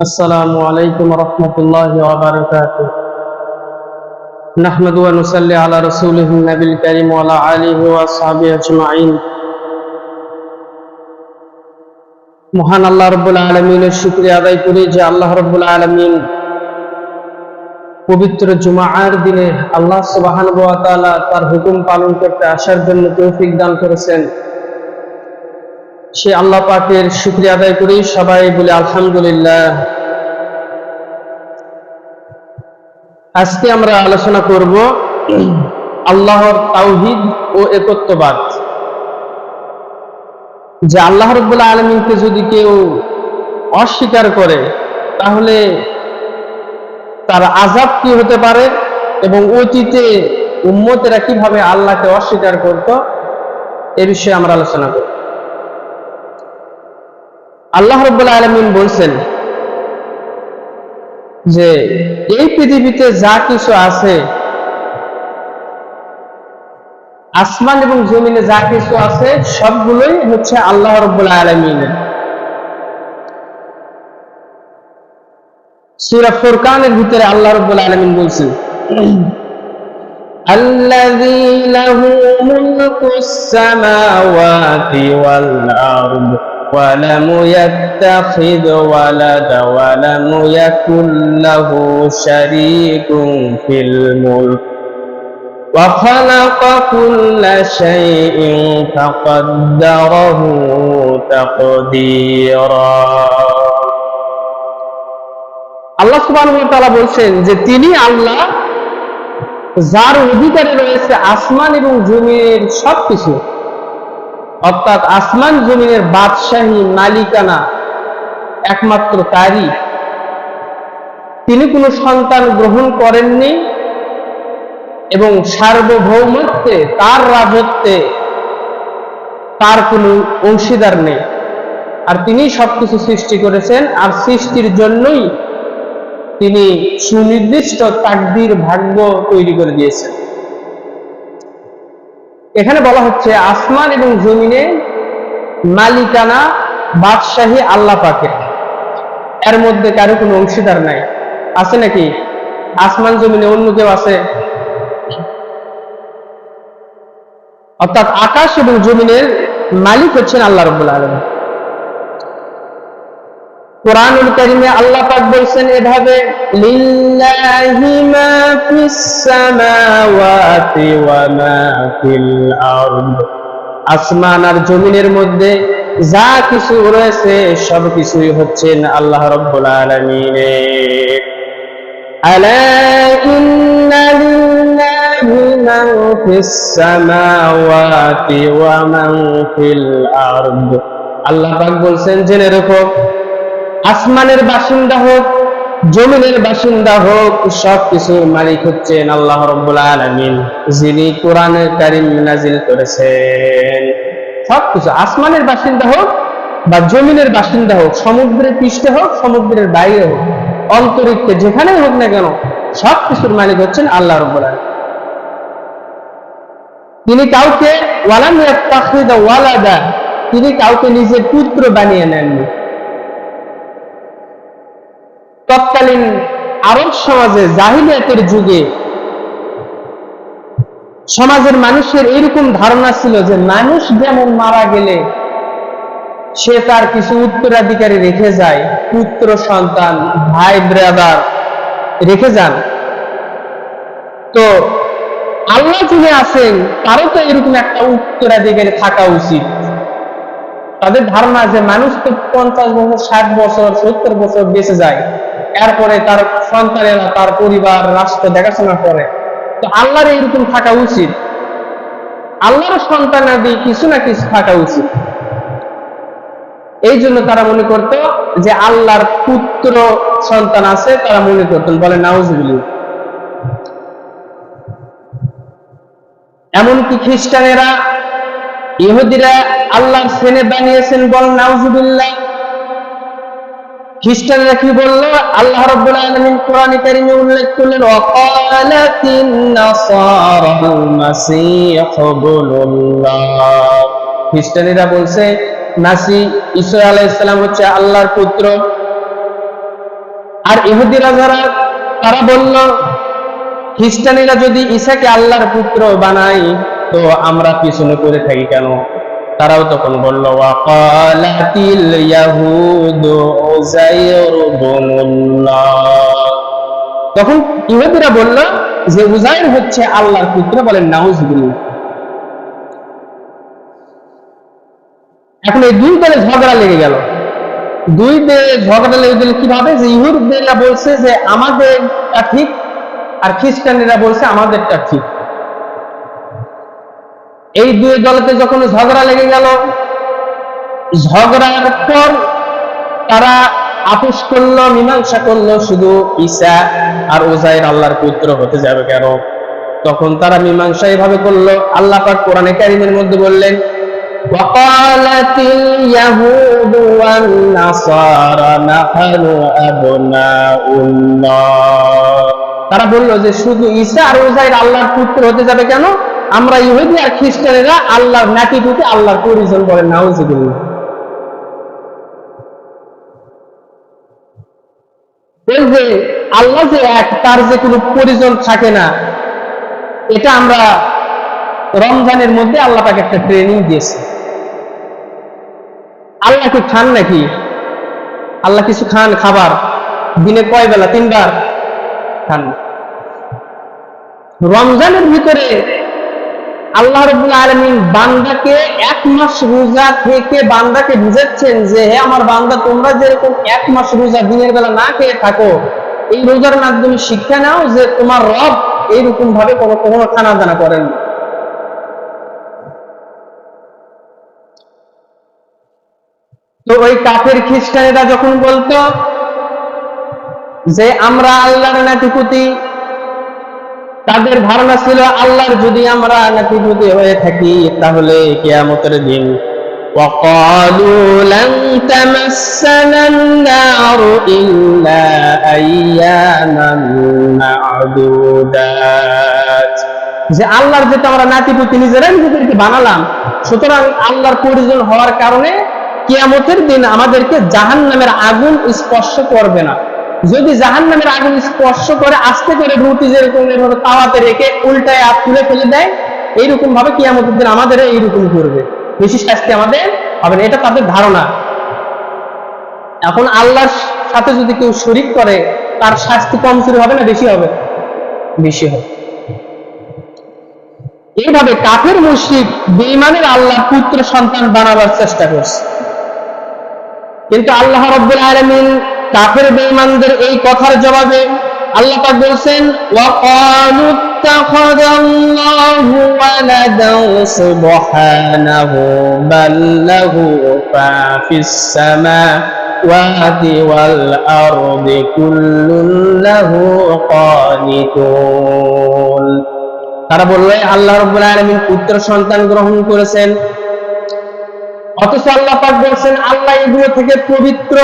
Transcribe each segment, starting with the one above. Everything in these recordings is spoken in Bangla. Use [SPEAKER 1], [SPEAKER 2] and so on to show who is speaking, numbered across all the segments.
[SPEAKER 1] السلام عليكم ورحمة الله وبركاته نحمد ونصلي على رسوله النبي الكريم وعلى آله وأصحابه أجمعين মহান আল্লাহ রব্বুল আলমিনের শুক্রিয়া আদায় করি যে আল্লাহ রব্বুল আলমিন পবিত্র জুমার দিনে আল্লাহ সুবাহান তার হুকুম পালন করতে আসার জন্য তৌফিক দান করেছেন সে আল্লাহ পাকের শুক্রিয়া আদায় করি, সবাই বলে আলহামদুলিল্লাহ। আজকে আমরা আলোচনা করব আল্লাহর তাওহিদ ও একত্ববাদ। যে আল্লাহ রব্বুল্লাহ আলমিনকে যদি কেউ অস্বীকার করে, তাহলে তার আজাব কি হতে পারে এবং অতীতে উম্মতেরা কীভাবে আল্লাহকে অস্বীকার করত, এ বিষয়ে আমরা আলোচনা করব। আল্লাহ রব্বুল্লাহ আলমিন বলছেন যে এই পৃথিবীতে যা কিছু আছে আসমান এবং জমিনে যা কিছু আছে সবগুলোই হচ্ছে আল্লাহ রব্বুল্লাহ আলমিনের সুরা ফুরকানের ভিতরে আল্লাহ রব্বুল আলমিন বলছেন الذي له ملك السماوات والأرض ولم يتخذ ولدا ولم يكن له شريك في الملك وخلق كل شيء فقدره تقديرا আল্লাহ সুবহানাহু ওয়া তাআলা বলছেন যে তিনি আল্লাহ যার অধিকারে রয়েছে আসমান এবং জমিনের সবকিছু অর্থাৎ আসমান জমিনের বাদশাহী মালিকানা একমাত্র তারই। তিনি কোনো সন্তান গ্রহণ করেননি এবং সার্বভৌমত্বে তার রাজত্বে তার কোনো অংশীদার নেই। আর তিনি সবকিছু সৃষ্টি করেছেন, আর সৃষ্টির জন্যই তিনি সুনির্দিষ্ট তাকদির ভাগ্য তৈরি করে দিয়েছেন। এখানে বলা হচ্ছে আসমান এবং জমিনে মালিকানা বাদশাহী আল্লাহ পাকে এর মধ্যে কারও কোনো অংশীদার নাই। আছে নাকি? আসমান, জমিনে অন্য কেউ আছে? অর্থাৎ আকাশ এবং জমিনের মালিক হচ্ছেন আল্লাহ রব্বুল আলম কোরআনুল কারিমে আল্লাহ পাক বলছেন এভাবে, লিল্লাহি মা ফিস সামাওয়াতি ওয়া মা ফিল আরদ। আসমান আর জমিনের মধ্যে যা কিছু রয়েছে, সব কিছুই হচ্ছেন আল্লাহ রব্বুল আলামিনের। আলা ইন্না লিল্লাহি ফিস সামাওয়াতি ওয়া ফিল আরদ। আল্লাহ পাক বলছেন, জেনে রাখো আসমানের বাসিন্দা হোক, জমিনের বাসিন্দা হোক সব কিছুর মালিক হচ্ছেন আল্লাহ রব্বুল আলমিন, যিনি কোরআনের কারিম নাজিল করেছেন। সবকিছু আসমানের বাসিন্দা হোক বা জমিনের বাসিন্দা হোক, সমুদ্রের পৃষ্ঠে হোক, সমুদ্রের বাইরে হোক, অন্তরিক্ষে যেখানেই হোক না কেন সব কিছুর মালিক হচ্ছেন আল্লাহ রব্বুল আলমিন। তিনি কাউকে ওয়ালাম ওয়ালাদা, তিনি কাউকে নিজের পুত্র বানিয়ে নেননি। তৎকালীন আরব সমাজে জাহিলিয়াতের যুগে সমাজের মানুষের এরকম ধারণা ছিল যে মানুষ যেমন মারা গেলে সে তার কিছু উত্তরাধিকারী রেখে যায়, পুত্র, সন্তান, ভাই ব্রাদার রেখে যান। তো আল্লাহ যিনি আছেন, তারও তো এরকম একটা উত্তরাধিকারী থাকা উচিত। তাদের ধারণা যে মানুষ তো পঞ্চাশ বছর, ষাট বছর, সত্তর বছর বেঁচে যায়। এরপরে তার সন্তানেরা তার পরিবার রাষ্ট্র দেখাশোনা করে। তো আল্লাহর এরকম থাকা উচিত। আল্লাহর সন্তানাদি কিছু না কিছু থাকা উচিত। এই জন্য তারা মনে করত যে আল্লাহর পুত্র সন্তান আছে, তারা মনে করতেন, বলে নাউজুবিলি এমনকি খ্রিস্টানেরা, ইহুদিরা আল্লাহর ছেলে বানিয়েছেন, বল, নাউজুবিল্লাহ। খ্রিস্টানরা কি বলল? আল্লাহ রাব্বুল কোরআনে কারিমে উল্লেখ করলেন ওয়াকালাতিন নাসারাল মাসীহ বলছে নাসি ঈসা আলাইহিস সালাম হচ্ছে আল্লাহর পুত্র। আর ইহুদিরা যারা, তারা বলল, খ্রিস্টানিরা যদি ঈসাকে আল্লাহর পুত্র বানায়, তো আমরা পিছনে করে থাকি কেন? তারাও তখন বলল, ওয়াকালাতিল ইয়াহুদু উযাইর ইবনুল্লাহ তখন ইহুদিরা বলল, যে উজাইর হচ্ছে আল্লাহর পুত্র বলেন, নাউজুবিল্লাহ। এখন এই দুই দলে ঝগড়া লেগে গেল। দুই দলে ঝগড়া লেগে গেল কীভাবে? যে ইহুদিরা বলছে যে, আমাদেরটা ঠিক, আর খ্রিস্টানেরা বলছে, আমাদেরটা ঠিক। এই দুই দলেতে যখন ঝগড়া লেগে গেল ঝগড়ার পর তারা আপোষ করলো মীমাংসা করলো শুধু ঈসা আর ওজাইর আল্লাহর পুত্র হতে যাবে কেন তখন তারা মীমাংসা এভাবে করলো আল্লাহ পাক কোরআনে কারিমের মধ্যে বললেন وقالت اليهود والنصارى نحن أبناء الله তারা বললো যে শুধু ঈসা আর ওজাইর আল্লাহর পুত্র হতে যাবে কেন আমরা ইহুদি আর খ্রিস্টানেরা আল্লাহর নাতি পুতে আল্লাহর পরিজন বলেন নাউজুবিল্লাহ। এই যে আল্লাহ যে এক, তার যে কোনো পরিজন থাকে না, এটা আমরা রমজানের মধ্যে আল্লাহ তাকে একটা ট্রেনিং দিয়েছে। আল্লাহ কি খান নাকি? আল্লাহ কিছু খান খাবার? দিনে কয় বেলা? তিনবার? খান। রমজানের ভিতরে আল্লাহ রবুল্লা আলমিন বান্দাকে এক মাস রোজা থেকে বান্দাকে বুঝাচ্ছেন যে, হে আমার বান্দা, তোমরা যেরকম এক মাস রোজা দিনের বেলা না খেয়ে থাকো, এই রোজার মাধ্যমে শিক্ষা নাও যে তোমার রব এইরকম ভাবে কোনো কোনো খানা দানা করেন তো ওই কাফের খ্রিস্টানেরা যখন বলতো যে, আমরা আল্লাহর নাতিপুতি তাদের ধারণা ছিল আল্লাহর যদি আমরা নাতিপুতি হয়ে থাকি তাহলে কেয়ামতের দিন وقالوا لن تمسنا النار إلا أياما معدودات যে আল্লাহর যেটা আমরা নাতিপুতি নিজেরাই নিজেদেরকে বানালাম সুতরাং আল্লাহর পরিজন হওয়ার কারণে কিয়ামতের দিন আমাদেরকে জাহান নামের আগুন স্পর্শ করবে না যদি জাহান নামের আগুন স্পর্শ করে আস্তে করে রুটি যেরকম এভাবে তাওয়াতে রেখে উল্টায় আপ তুলে ফেলে দেয় এইরকম ভাবে কিয়ামতের দিন আমাদের এইরকম করবে। বেশি শাস্তি আমাদের হবে না, এটা তাদের ধারণা। এখন আল্লাহর সাথে যদি কেউ শরিক করে, তার শাস্তি কম শুরু হবে না বেশি হবে? বেশি হবে। এইভাবে কাফের মুশরিক বেঈমানের আল্লাহ পুত্র সন্তান বানাবার চেষ্টা করছে। কিন্তু আল্লাহ রব্বুল আলামিন কাফের বেঈমানদের এই কথার জবাবে আল্লাহ পাক বলছেন ওয়াকালু ইত্তাখাযাল্লাহু ওয়ালাদান সুবহানাহু বাল লাহু ফিস সামাওয়াতি ওয়াল আরদি কুল্লুন লাহু কানিতুন তারা বলল আল্লাহ রব্বুল আলামিন পুত্র সন্তান গ্রহণ করেছেন। অথচ আল্লাহ পাক বলছেন, আল্লাহ এগুলো থেকে পবিত্র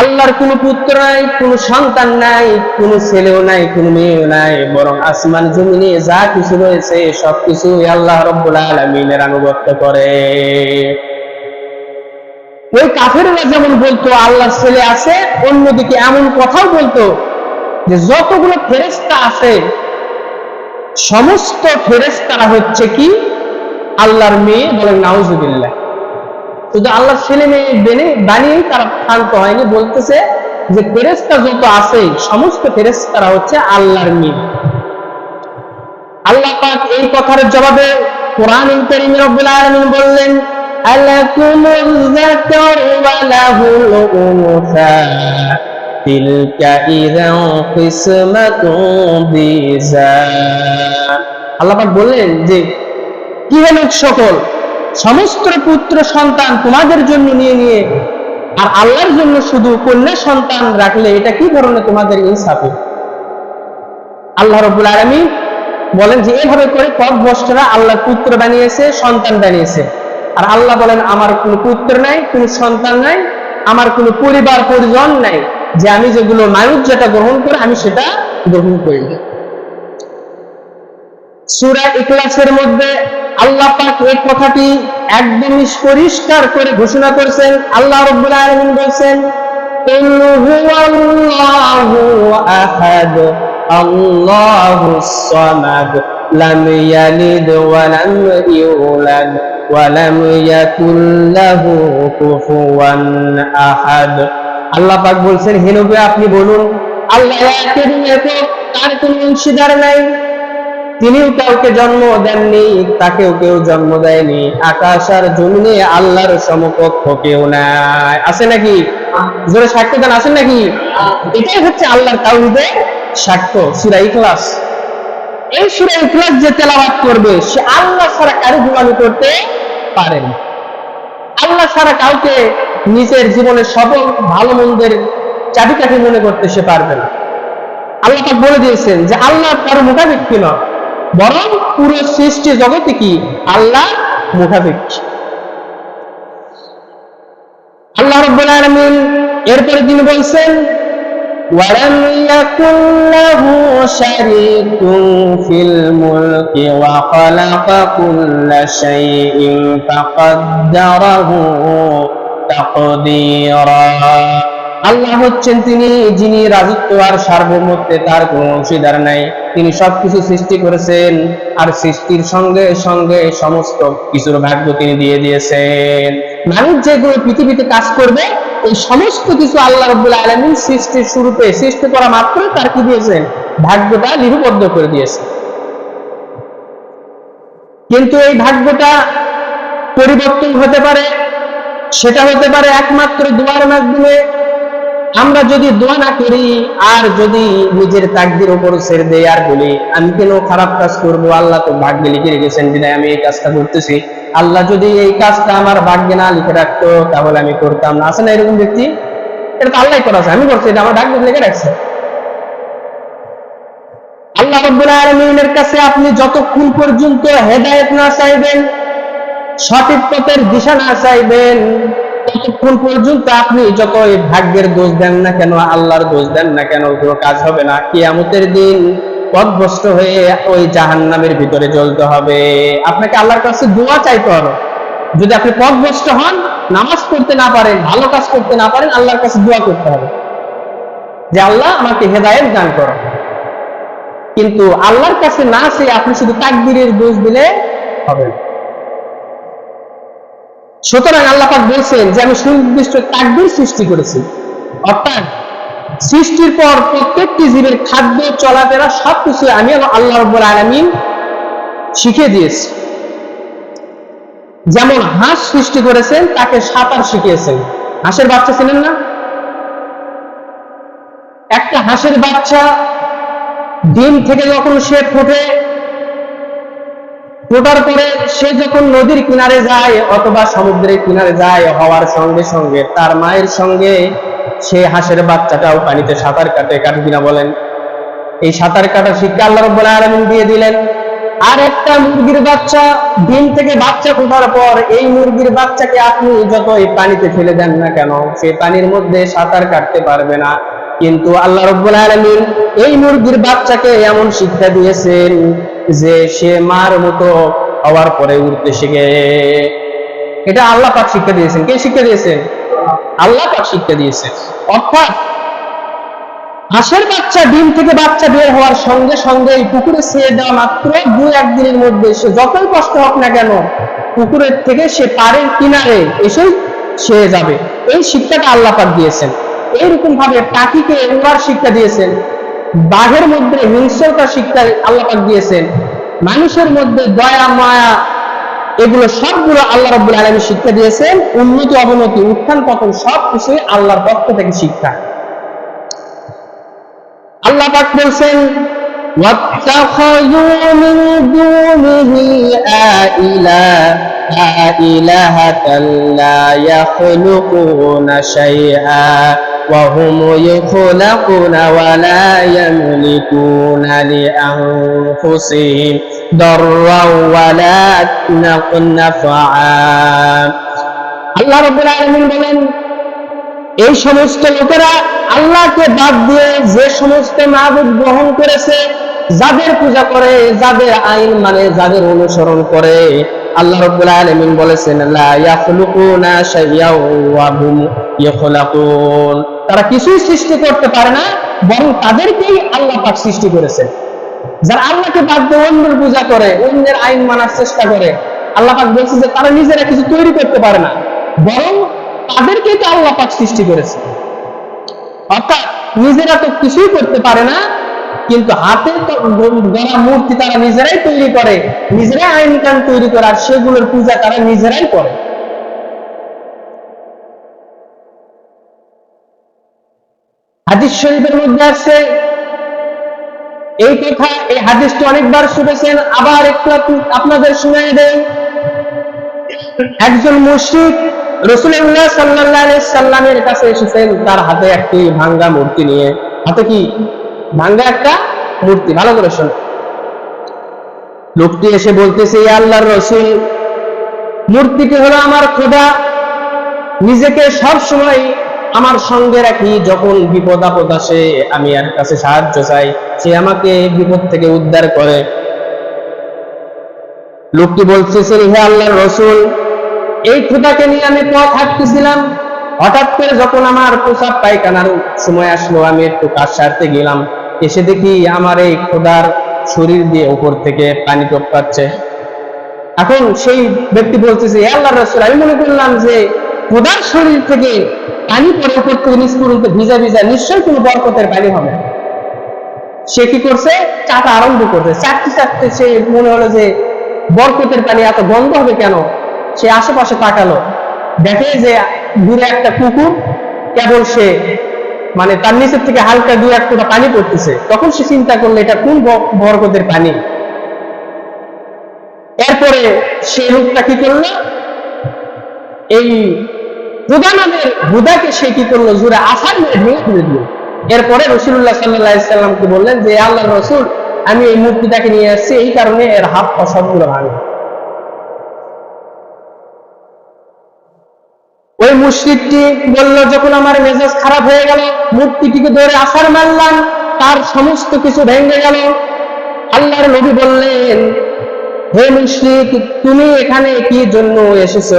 [SPEAKER 1] আল্লাহর কোনো পুত্র নাই, কোনো সন্তান নাই, কোনো ছেলেও নাই, কোনো মেয়েও নাই, বরং আসমান জমিনে যা কিছু রয়েছে, সবকিছু আল্লাহ রব্বুল আলমিনের আনুগত্য করে। ওই কাফেরেরা যেমন বলতো, আল্লাহর ছেলে আছে, অন্যদিকে এমন কথাও বলতো যে যতগুলো ফেরেস্তা আছে, সমস্ত ফেরেস্তারা হচ্ছে কি? আল্লাহর মেয়ে বলেন, নাউজুবিল্লাহ। শুধু আল্লাহ ছেলে মেয়ে বেনে বানিয়েই তারা ক্ষান্ত হয়নি, বলতেছে যে ফেরেস্তা যত আছে সমস্ত ফেরেস্তারা হচ্ছে আল্লাহর মেয়ে আল্লাহ পাক এই কথার জবাবে কোরআন কারীম রব্বুল আলামিন বললেন আলাকুমুল আল্লাহ বললেন যে কি হলো সকল। সমস্ত পুত্র সন্তান তোমাদের জন্য নিয়ে নিয়ে, আর আল্লাহর জন্য শুধু কন্যা সন্তান রাখলে এটা কি ধরনের তোমাদের ইনসাফে? আল্লাহ রবুল আলমী বলেন যে, এভাবে করে পথ ভ্রষ্টরা আল্লাহ পুত্র বানিয়েছে, সন্তান বানিয়েছে। আর আল্লাহ বলেন, আমার কোনো পুত্র নাই, কোনো সন্তান নাই, আমার কোনো পরিবার পরিজন নাই। যে আমি যেগুলো মায়ুজ যেটা গ্রহণ করে, আমি সেটা গ্রহণ করি সুরা ইকলাসের মধ্যে আল্লাহ পাক এই কথাটি একদম পরিষ্কার করে ঘোষণা করেছেন। আল্লাহ রব্বুল আলামিন বলছেন, কুল হুয়াল্লাহু আহাদ আল্লাহুস সামাদ, লাম ইয়ালিদ ওয়া লাম ইউলাদ, ওয়া লাম ইয়াকুল লাহু কুফুয়ান আহাদ। আল্লাহ পাক বলছেন, হে নবী, আপনি বলুন, আল্লাহ একক তার কোনো অংশীদার নাই। তিনিও কাউকে জন্ম দেননি, তাকেও কেউ জন্ম দেয়নি। আকাশ আর জমিনে আল্লাহর সমকক্ষ কেউ নাই। আছে নাকি? জোরে সাক্ষ্য দেন, আছেন নাকি? এটাই হচ্ছে আল্লাহর তাওহীদের সাক্ষ্য, সূরা ইখলাস। এই সূরা ইখলাস যে তেলাওয়াত করবে, সে আল্লাহ ছাড়া কারও গুলামি করতে পারে না। আল্লাহ ছাড়া কাউকে নিজের জীবনের সফল ভালো মন্দের চাবিকাঠি মনে করতে সে পারবে না। আল্লাহ বলে দিয়েছেন যে আল্লাহ কারও মুখাপেক্ষী নয়? বরং পুরো সৃষ্টি জগতে কি আল্লাহ মুখাপেক্ষী আল্লাহ রব্বুল আলামিন এরপরে তিনি বলছেন ولم يكن له شريك في الملك وخلق كل شيء فقدره تقديرا আল্লাহ হচ্ছেন তিনি যিনি রাজত্ব আর সার্বভৌমত্বে তার কোনো অংশীদার নাই তিনি সবকিছু সৃষ্টি করেছেন আর সৃষ্টির সঙ্গে সঙ্গে সমস্ত কিছুর ভাগ্য তিনি দিয়ে দিয়েছেন। মানুষ যেগুলো পৃথিবীতে কাজ করবে এই সমস্ত কিছু আল্লাহ রব্বুল আলমিন সৃষ্টির শুরুতে সৃষ্টি করা মাত্র তার কি দিয়েছেন? ভাগ্যটা লিপিবদ্ধ করে দিয়েছে। কিন্তু এই ভাগ্যটা পরিবর্তন হতে পারে, সেটা হতে পারে একমাত্র দুয়ার মাধ্যমে আমরা যদি দোয়া না করি, আর যদি নিজের তাকদির ওপর ছেড়ে দেই আর বলি, আমি কেন খারাপ কাজ করব? আল্লাহ তো ভাগ্যে লিখে রেখেছেন, বিদায়, আমি এই কাজটা করতেছি। আল্লাহ যদি এই কাজটা আমার ভাগ্যে না লিখে রাখতো, তাহলে আমি করতাম না। আছে না এরকম ব্যক্তি? এটা তো আল্লাহ করা আছে আমি করছি, এটা আমার ভাগ্যে লিখে রাখছে। আল্লাহ রব্বুল আলামিনের কাছে আপনি যতক্ষণ পর্যন্ত হেদায়েত না চাইবেন, সঠিক পথের দিশা না চাইবেন ততক্ষণ পর্যন্ত আপনি যত ভাগ্যের দোষ দেন না কেন, আল্লাহর দোষ দেন না কেন কাজ হবে না, কিয়ামতের দিন হয়ে ওই জাহান্নামের ভিতরে জ্বলতে হবে। আপনাকে আল্লাহর কাছে দোয়া চাইতে হবে। যদি আপনি পথভ্রষ্ট হন, নামাজ পড়তে না পারেন, ভালো কাজ করতে না পারেন, আল্লাহর কাছে দোয়া করতে হবে। যে আল্লাহ আমাকে হেদায়েত দান করো। কিন্তু আল্লাহর কাছে না সে আপনি শুধু তাকদিরের দোষ দিলে হবে না। সুতরাং আল্লাহ পাক বলছেন যে আমি সুনির্দিষ্ট তাকদির সৃষ্টি করেছি। অর্থাৎ সৃষ্টির পর প্রত্যেকটি জীবের খাদ্য, চলাফেরা সবকিছু আমি আল্লাহ রব্বুল আলামিন শিখিয়ে দিয়েছি। যেমন হাঁস সৃষ্টি করেছেন, তাকে সাঁতার শিখিয়েছেন। হাঁসের বাচ্চা ছিলেন না? একটা হাঁসের বাচ্চা ডিম থেকে যখন সে ফোটে ফোটার পরে সে যখন নদীর কিনারে যায় অথবা সমুদ্রের কিনারে যায় হওয়ার সঙ্গে সঙ্গে তার মায়ের সঙ্গে সে হাঁসের বাচ্চাটাও পানিতে সাঁতার কাটে। কাটে কিনা বলেন, এই সাঁতার কাটা শিক্ষা আল্লাহ রব্বুল আলামিন দিয়ে দিলেন। আর একটা মুরগির বাচ্চা ডিম থেকে বাচ্চা ফোটার পর এই মুরগির বাচ্চাকে আপনি যত এই পানিতে ফেলে দেন না কেন, সে পানির মধ্যে সাঁতার কাটতে পারবে না। কিন্তু আল্লাহ রব্বুল আলামিন এই মুরগির বাচ্চাকে এমন শিক্ষা দিয়েছেন যে সে মার মতো হওয়ার পরে উঠতে শিখে। এটা আল্লাহ পাক শিক্ষা দিয়েছেন। কে শিক্ষা দিয়েছেন? আল্লাহ পাক শিক্ষা দিয়েছেন। অর্থাৎ হাঁসের বাচ্চা ডিম থেকে বাচ্চা বের হওয়ার সঙ্গে সঙ্গে এই পুকুরে ছেড়ে দেওয়া মাত্র দু একদিনের মধ্যে সে যতই কষ্ট হোক না কেন পুকুরের থেকে সে পাড়ের কিনারে এসেই ছেড়ে যাবে। এই শিক্ষাটা আল্লাহ পাক দিয়েছেন। এইরকম ভাবে পাখিকে উড়ার শিক্ষা দিয়েছেন। বাঘের মধ্যে হিংস্রতা শিক্ষা আল্লাহ পাক দিয়েছেন। মানুষের মধ্যে দয়া, মায়া, এগুলো সবগুলো আল্লাহ রব্বুল আলমী শিক্ষা দিয়েছেন। উন্নতি, অবনতি, উত্থান, পতন সব কিছুই আল্লাহর পক্ষ থেকে শিক্ষা। আল্লাহ পাক বলছেন واتخذوا من دونه آلهة لا يخلقون شيئا وهم يخلقون ولا يملكون لأنفسهم ضرا ولا نفعا আল্লাহ রব্বুল আলামিন বলেন এই সমস্ত লোকেরা আল্লাহকে বাদ দিয়ে যে সমস্ত মাহবুব গ্রহণ করেছে যাদের পূজা করে, যাদের আইন মানে যাদের অনুসরণ করে, আল্লাহ রব্বুল আলামিন বলেছেন, লা ইয়াখলুকুনা শাইয়্যাও ওয়া হুম ইয়াখলাকুন। তারা কিছুই সৃষ্টি করতে পারে না, বরং তাদেরকেই আল্লাহ পাক সৃষ্টি করেছেন। যারা আল্লাহকে বাদ দিয়ে অন্যের পূজা করে, অন্যের আইন মানার চেষ্টা করে, আল্লাহ পাক বলছে যে তারা নিজেরা কিছু তৈরি করতে পারে না, বরং তাদেরকেই তো আল্লাহ পাক সৃষ্টি করেছে অর্থাৎ নিজেরা তো কিছুই করতে পারে না কিন্তু হাতে গড়া মূর্তি তারা নিজেরাই তৈরি করে, নিজেরাই আইন কান তৈরি করে, আর সেগুলোর পূজা তারা নিজেরাই করে। হাদিস শরীফের মধ্যে এই কথা, এই অনেকবার শুনেছেন, আবার একটু আপনাদের শুনিয়ে দেন একজন মুশরিক রসুল্লাহ সাল্লাহ সাল্লামের কাছে এসেছেন, তার হাতে একটি ভাঙ্গা মূর্তি নিয়ে। হাতে কি? ভাঙ্গা একটা মূর্তি, ভালো করে শোন। লোকটি এসে বলতেছে, "ইয়া আল্লাহর রসুল, মূর্তিটি হলো আমার খোদা। নিজেকে সব সময় আমার সঙ্গে রাখি, যখন বিপদ আপদ আসে, আমি এর কাছে সাহায্য চাই। সে আমাকে বিপদ থেকে উদ্ধার করে। লোকটি বলতেছে, হে আল্লাহর রসুল, এই খোদাকে নিয়ে আমি পথ হাঁটতেছিলাম। হঠাৎ করে যখন আমার প্রসাব পায়খানার সময় আসলো, আমি একটু কাজ সারতে গেলাম। এসে দেখি আমার এই খোদার শরীর দিয়ে উপর থেকে পানি টপকাচ্ছে। এখন সেই ব্যক্তি বলতেছে, "হে আল্লাহর রসুল, আমি মনে করলাম যে খোদার শরীর থেকে পানি পরে উপর থেকে নিচ পর্যন্ত ভিজা ভিজা, নিশ্চয়ই কোনো বরকতের পানি হবে। সে কি করছে? চাটা আরম্ভ করছে। চাটতে চাটতে সে মনে হলো যে বরকতের পানি এত গন্ধ হবে কেন? সে আশেপাশে তাকালো। দেখে যে দূরে একটা কুকুর কেবল সে মানে তার নিচের থেকে হালকা দু এক ফোঁটা পানি পড়তেছে। তখন সে চিন্তা করল, এটা কোন ব- বরকতের পানি? এরপরে সে লোকটা কি করল? এই হুদা নামের হুদাকে সে কি করল? জুড়ে আসার মেরে ভেঙে ফেলে দিল। এরপরে রসুল্লাহ সাল্লাহ বললেন যে আল্লাহ রসুল, আমি এই মূর্তিটাকে নিয়ে আসছি, এই কারণে এর হাত সবগুলো ভাঙে। ওই মুশরিকটি বলল, যখন আমার মেজাজ খারাপ হয়ে গেল, মূর্তিটিকে ধরে আসার মারলাম, তার সমস্ত কিছু ভেঙে গেল। আল্লাহর নবী বললেন, হে মুশরিক, তুমি এখানে কি জন্য এসেছ?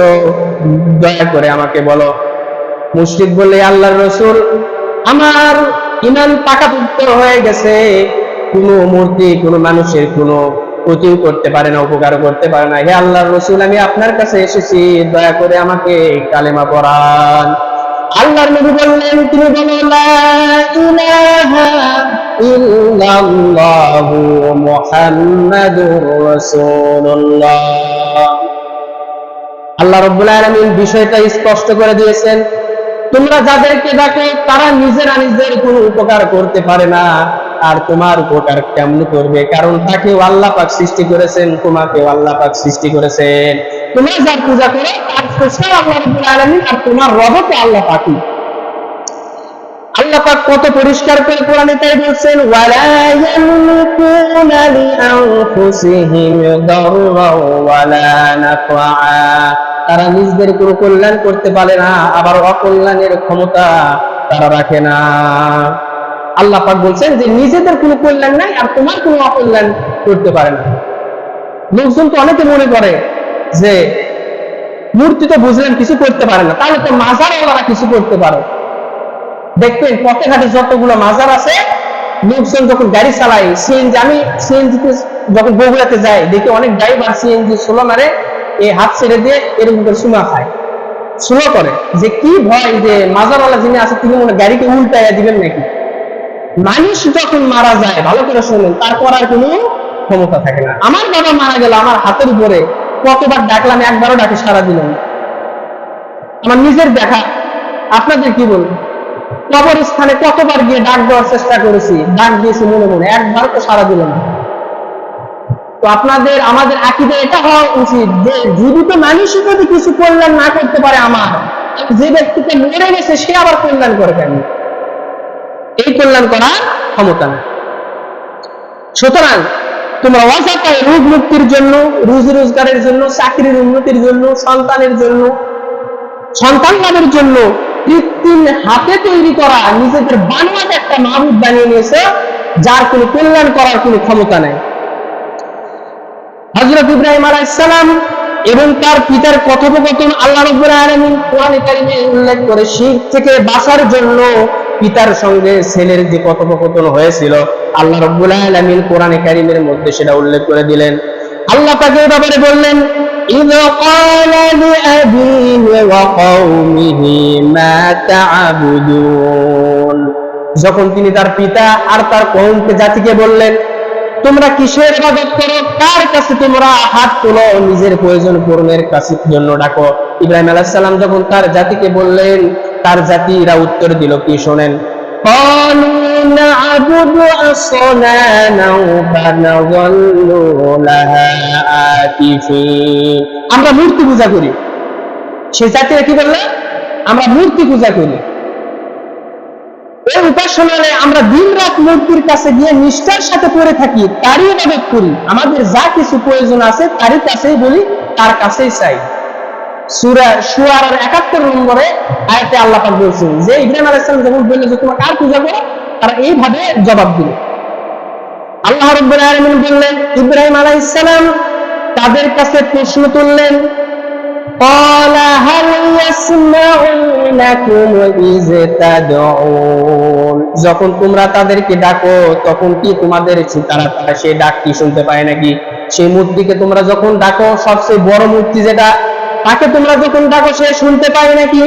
[SPEAKER 1] দয়া করে আমাকে বলো। মুশরিক বলে আল্লাহর রসুল, আমার ইমান পাকাপুক্ত হয়ে গেছে। কোনো মূর্তি, কোনো মানুষের কোনো ক্ষতিও করতে পারে না, উপকার করতে পারে না। হে আল্লাহর রসুল, আমি আপনার কাছে এসেছি, দয়া করে আমাকে কালেমা পড়ান। আল্লাহর নবী বললেন তুমি বলো লা মুহাম্মাদুর রাসূলুল্লাহ। আল্লাহ রব্বুল আলামিন বিষয়টা স্পষ্ট করে দিয়েছেন। তোমরা যাদেরকে ডাকো, তারা নিজেরা নিজের কোনো উপকার করতে পারে না। আর তোমার উপকার কেমন করবে? কারণ তাকেও আল্লাহ পাক সৃষ্টি করেছেন, তোমাকেও আল্লাহ পাক সৃষ্টি করেছেন। তোমরা যার পূজা করো, তার স্রষ্টা আল্লাহ আলামিন আর তোমার রবও তো আল্লাহ পাকই আল্লাহ পাক কত পরিষ্কার করে কোরআনে তাই বলছেন, ওয়ালা ইয়ামলিকুনা লিআনফুসিহিম দাররা ওয়ালা নাফআ। তারা নিজেদের কোনো কল্যাণ করতে পারে না, আবার অকল্যাণের ক্ষমতা তারা রাখে না। আল্লাহ পাক বলছেন যে নিজেদের কোনো কল্যাণ নাই আর তোমার কোনো অকল্যাণ করতে পারে না। লোকজন তো অনেকে মনে করে যে মূর্তি তো বুঝলেন কিছু করতে পারে না, তাহলে তো মাজার ওরা কিছু করতে পারে। দেখবেন পথে ঘাটে যতগুলো মাজার আছে, লোকজন যখন গাড়ি চালায়, সিএনজি, আমি সিএনজি তে যখন বগুড়াতে যাই, দেখি অনেক ড্রাইভার সিএনজি সোলো মারে এই হাত ছেড়ে দিয়ে এরকম করে সুমা খায়। স্লো করে। যে কি ভয় যে মাজারওয়ালা যিনি আছে, তিনি মনে গাড়িকে উল্টাইয়া দিবেন নাকি? মানুষ যখন মারা যায়, ভালো করে শুনুন, তারপর আর কোনো ক্ষমতা থাকে না। আমার বাবা মারা গেল, আমার হাতের উপরে। কতবার ডাকলাম, একবারও ডাকে সারা দিলাম আমার নিজের দেখা। আপনাদের কি বলব? কবরস্থানে কতবার গিয়ে ডাক দেওয়ার চেষ্টা করেছি, ডাক দিয়েছি মনে মনে, একবার তো সারা দিল না। তো আপনাদের, আমাদের আকিদে এটা হওয়া উচিত যে জীবিত মানুষই যদি কিছু কল্যাণ না করতে পারে আমার যে ব্যক্তিকে মরে গেছে, সে আবার কল্যাণ করে কেন এই কল্যাণ করার ক্ষমতা নেই। সুতরাং তোমরা অজাতায় রোগ মুক্তির জন্য, রুজি রোজগারের জন্য, চাকরির উন্নতির জন্য, সন্তানের জন্য, সন্তান লাভের জন্য কৃত্রিম হাতে তৈরি করা নিজেদের বানোয়াট একটা মাহবুব বানিয়ে নিয়েছে, যার কোনো কল্যাণ করার কোনো ক্ষমতা নেই। হজরত ইব্রাহিম আলাইসালাম এবং তার পিতার কথোপকথন আল্লাহ রব্বুল আলামিন কোরআনে কারিমে উল্লেখ করে শিরক থেকে বাঁচার জন্য পিতার সঙ্গে ছেলের যে কথোপকথন হয়েছিল আল্লাহ রব্বুল আলামিন কোরআনে কারিমের মধ্যে সেটা উল্লেখ করে দিলেন আল্লাহ তাকে এই ব্যাপারে বললেন إذ قال لأبيه وقومه ما تعبدون যখন তিনি তার পিতা আর তার কৌমকে জাতিকে বললেন তোমরা কিসের ইবাদত করো কার কাছে তোমরা হাত তোলো নিজের প্রয়োজন পূরণের কাছে জন্য ডাকো ইব্রাহিম আলাইহিস সালাম যখন তার জাতিকে বললেন তার জাতি এরা উত্তর দিল কি শোনেন? আমরা মূর্তি পূজা করি। সে জাতিরা কি বলল আমরা মূর্তি পূজা করি। এই উপাসনালয়ে আমরা দিন রাত মূর্তির কাছে গিয়ে নিষ্ঠার সাথে পড়ে থাকি তারই ইবাদত করি। আমাদের যা কিছু প্রয়োজন আছে তারই কাছেই বলি তার কাছেই চাই। সূরা শুআরার 71 নম্বরে আয়াতে আল্লাহ পাক বলছেন যে ইব্রাহিম আলাইহিস সালাম যখন বললেন যে তোমরা কার পূজা করো তারা এইভাবে জবাব দিল আল্লাহ রাব্বুল আলামিন বললেন ইব্রাহিম আলাইহিস সালাম তাদের কাছে প্রশ্ন তুললেন قال هل يسمعونكم إذ تدعون যখন তোমরা তাদেরকে ডাকো তখন কি তোমাদের তারা তারা সেই ডাক কি শুনতে পায় নাকি সেই মূর্তিকে তোমরা যখন ডাকো সবচেয়ে বড় মূর্তি যেটা তাকে তোমরা যখন ডাকো, সে শুনতে পায় নাকি?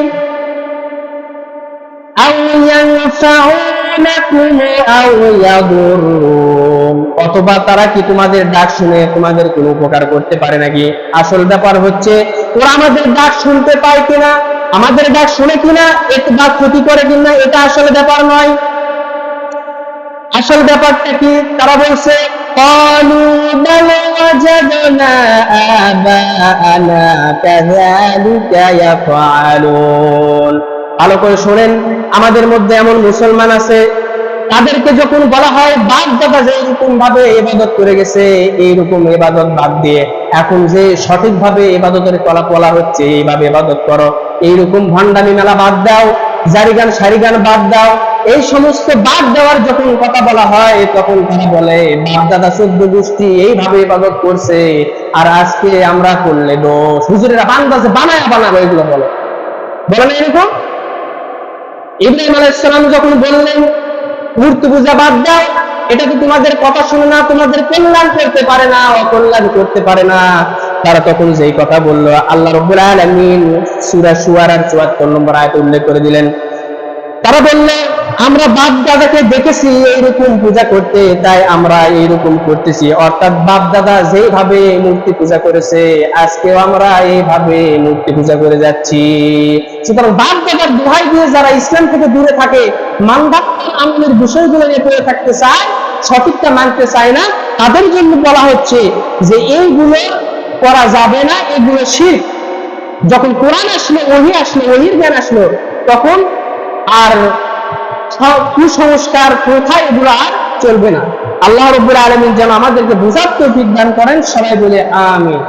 [SPEAKER 1] অথবা তারা কি তোমাদের ডাক শুনে তোমাদের কোনো উপকার করতে পারে নাকি? আসল ব্যাপার হচ্ছে, ওরা আমাদের ডাক শুনতে পায় কিনা, আমাদের ডাক শুনে কিনা একটু ডাক ক্ষতি করে কিনা, এটা আসলে ব্যাপার নয়। আসল ব্যাপারটা কি? তারা বলছে قالوا بل وجدنا آباءنا كذلك يفعلون ভালো করে শোনেন আমাদের মধ্যে এমন মুসলমান আছে তাদেরকে যখন বলা হয় বাদ দাদা যে এরকম ভাবে এবাদত করে গেছে এইরকম এবাদত বাদ দিয়ে এখন যে সঠিক ভাবে এবাদতের কলা বলা হচ্ছে এইভাবে এবাদত করো এইরকম ভণ্ডামি মেলা বাদ দাও জারি গান সারি গান বাদ দাও এই সমস্ত বাদ দেওয়ার যখন কথা বলা হয়, তখন তারা বলে দাদা চোদ্দ গোষ্ঠী এইভাবে ইবাদত করছে, আর আজকে আমরা করলে দোষ। হুজুরেরা বান্দাছে বানায়, বানাবো, এগুলো বলে। বলে না এরকম? ইব্রাহিম আলাইসালাম যখন বললেন, মূর্তি পূজা বাদ দাও, এটা তো তোমাদের কথা শুনে না তোমাদের কল্যাণ করতে পারে না, অকল্যাণ করতে পারে না? তারা তখন যেই কথা বলল, আল্লাহ রব্বুল আলামিন সূরা শুআরার 74 নম্বর আয়াতে উল্লেখ করে দিলেন। তারা বলল আমরা বাপ দাদাকে দেখেছি এইরকম পূজা করতে, তাই আমরা এইরকম করতেছি। অর্থাৎ বাপ দাদা যেভাবে মূর্তি পূজা করেছে, আজকেও আমরা এইভাবে মূর্তি পূজা করে যাচ্ছি। সুতরাং বাপ দাদার দোহাই দিয়ে যারা ইসলাম থেকে দূরে থাকে মানবাত্মক আমলের বিষয়গুলো নিয়ে পড়ে থাকতে চায়, সঠিকটা মানতে চায় না, তাদের জন্য বলা হচ্ছে যে এইগুলো করা যাবে না এগুলো শির। যখন কোরআন আসলো, ওহি আসলো, ওহির জ্ঞান আসলো, তখন আর কুসংস্কার কোথায় এগুলো আর চলবে না। আল্লাহ রবুল আলমিন যেন আমাদেরকে বোঝার তৌফিক দান করেন, সবাই বলে আমিন।